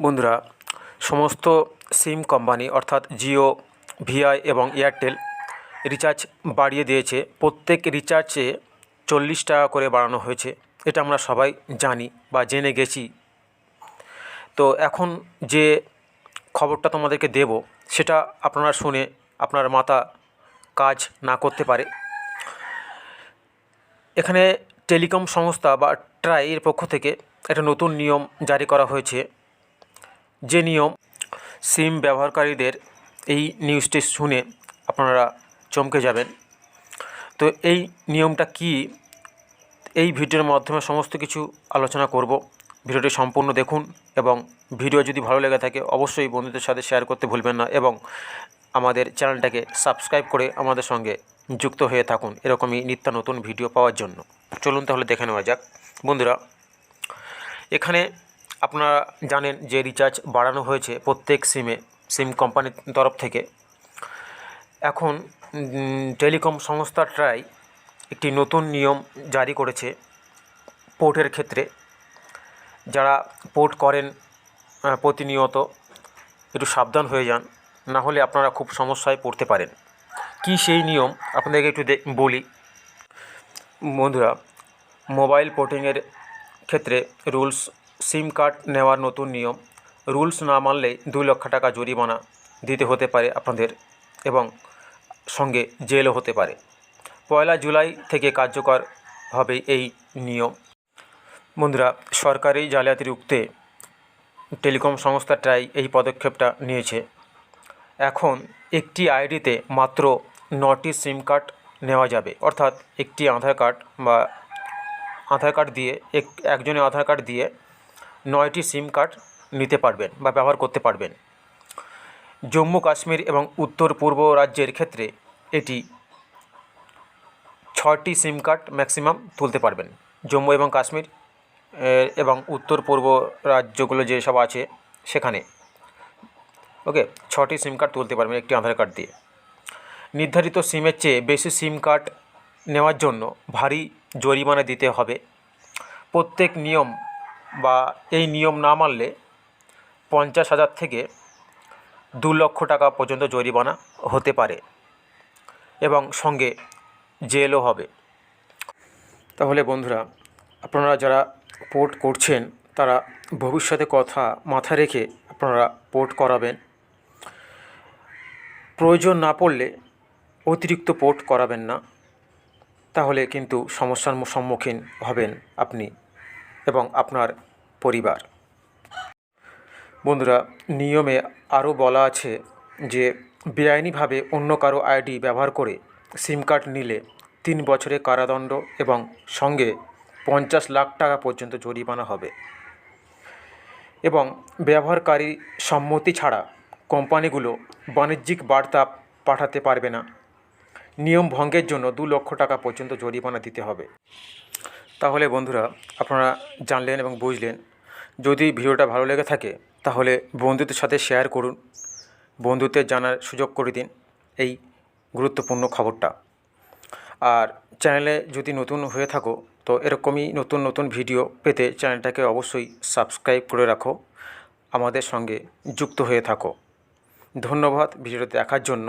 বন্ধুরা, সমস্ত SIM company অর্থাৎ জিও, ভিআই এবং এয়ারটেল রিচার্জ বাড়িয়ে দিয়েছে। প্রত্যেক রিচার্জে চল্লিশ টাকা করে বাড়ানো হয়েছে। এটা আমরা সবাই জানি বা জেনে গেছি। তো এখন যে খবরটা তোমাদেরকে দেব, সেটা আপনারা শুনে আপনার মাথা কাজ না করতে পারে। এখানে টেলিকম সংস্থা বা ট্রাই এর পক্ষ থেকে একটা নতুন নিয়ম জারি করা হয়েছে। যে নিয়ম সিম ব্যবহারকারীদের এই নিউজটি শুনে আপনারা চমকে যাবেন। তো এই নিয়মটা কি? এই ভিডিওর মাধ্যমে সমস্ত কিছু আলোচনা করব। ভিডিওটি সম্পূর্ণ দেখুন এবং ভিডিও যদি ভালো লেগে থাকে, অবশ্যই বন্ধুদের সাথে শেয়ার করতে ভুলবেন না এবং আমাদের চ্যানেলটাকে সাবস্ক্রাইব করে আমাদের সঙ্গে যুক্ত হয়ে থাকুন এরকমই নিত্য নতুন ভিডিও পাওয়ার জন্য। চলুন তাহলে দেখে নেওয়া যাক। বন্ধুরা, এখানে আপনারা জানেন যে রিচার্জ বাড়ানো হয়েছে প্রত্যেক সিমে সিম কোম্পানির তরফ থেকে। এখন টেলিকম সংস্থা ট্রাই একটি নতুন নিয়ম জারি করেছে পোর্টের ক্ষেত্রে। যারা পোর্ট করেন প্রতিনিয়ত একটু সাবধান হয়ে যান, না হলে আপনারা খুব সমস্যায় পড়তে পারেন। কি সেই নিয়ম? আপনাদেরকে একটু বলি। বন্ধুরা মোবাইল পোর্টিংয়ের ক্ষেত্রে রুলস সিম কার্ড নেওয়ার নতুন নিয়ম। রুলস না মানলে দুই লক্ষ টাকা জরিমানা দিতে হতে পারে আপনাদের এবং সঙ্গে জেলও হতে পারে। পয়লা জুলাই থেকে কার্যকর হবে এই নিয়ম। বন্ধুরা, সরকারি জালিয়াতি রুখতে টেলিকম সংস্থাটাই এই পদক্ষেপটা নিয়েছে। এখন একটি আইডিতে মাত্র নটি সিম কার্ড নেওয়া যাবে। অর্থাৎ একটি আধার কার্ড বা আধার কার্ড দিয়ে, এক, একজনের আধার কার্ড দিয়ে নয়টি সিম কার্ড নিতে পারবেন বা ব্যবহার করতে পারবেন। জম্মু, কাশ্মীর এবং উত্তর পূর্ব রাজ্যের ক্ষেত্রে এটি ছটি সিম কার্ড ম্যাক্সিমাম তুলতে পারবেন। জম্মু এবং কাশ্মীর এবং উত্তর পূর্ব রাজ্যগুলো যেসব আছে সেখানে। ওকে ছটি সিম কার্ড তুলতে পারবেন একটি আধার কার্ড দিয়ে। নির্ধারিত সিমের চেয়ে বেশি সিম কার্ড নেওয়ার জন্য ভারী জরিমানা দিতে হবে। প্রত্যেক নিয়ম বা এই নিয়ম না মানলে পঞ্চাশ হাজার থেকে দু লক্ষ টাকা পর্যন্ত জরিমানা হতে পারে এবং সঙ্গে জেলও হবে। তাহলে বন্ধুরা, আপনারা যারা পোর্ট করছেন, তারা ভবিষ্যতে কথা মাথায় রেখে আপনারা পোর্ট করাবেন। প্রয়োজন না পড়লে অতিরিক্ত পোর্ট করাবেন না। তাহলে কিন্তু সমস্যার সম্মুখীন হবেন আপনি। এবং আপনার পরিবার। বন্ধুরা, নিয়মে আরও বলা আছে যে, বেআইনিভাবে অন্য কারও আইডি ব্যবহার করে সিম কার্ড নিলে তিন বছরের কারাদণ্ড এবং সঙ্গে পঞ্চাশ লাখ টাকা পর্যন্ত জরিমানা হবে। এবং ব্যবহারকারী সম্মতি ছাড়া কোম্পানিগুলো বাণিজ্যিক বার্তা পাঠাতে পারবে না। নিয়ম ভঙ্গের জন্য দু লক্ষ টাকা পর্যন্ত জরিমানা দিতে হবে। তাহলে বন্ধুরা আপনারা জানলেন এবং বুঝলেন। যদি ভিডিওটা ভালো লেগে থাকে, তাহলে বন্ধুদের সাথে শেয়ার করুন। বন্ধুদের জানার সুযোগ করে দিন এই গুরুত্বপূর্ণ খবরটা। আর চ্যানেলে যদি নতুন হয়ে থাকো, তো এরকমই নতুন নতুন ভিডিও পেতে চ্যানেলটাকে অবশ্যই সাবস্ক্রাইব করে রাখো। আমাদের সঙ্গে যুক্ত হয়ে থাকো। ধন্যবাদ ভিডিওটা দেখার জন্য।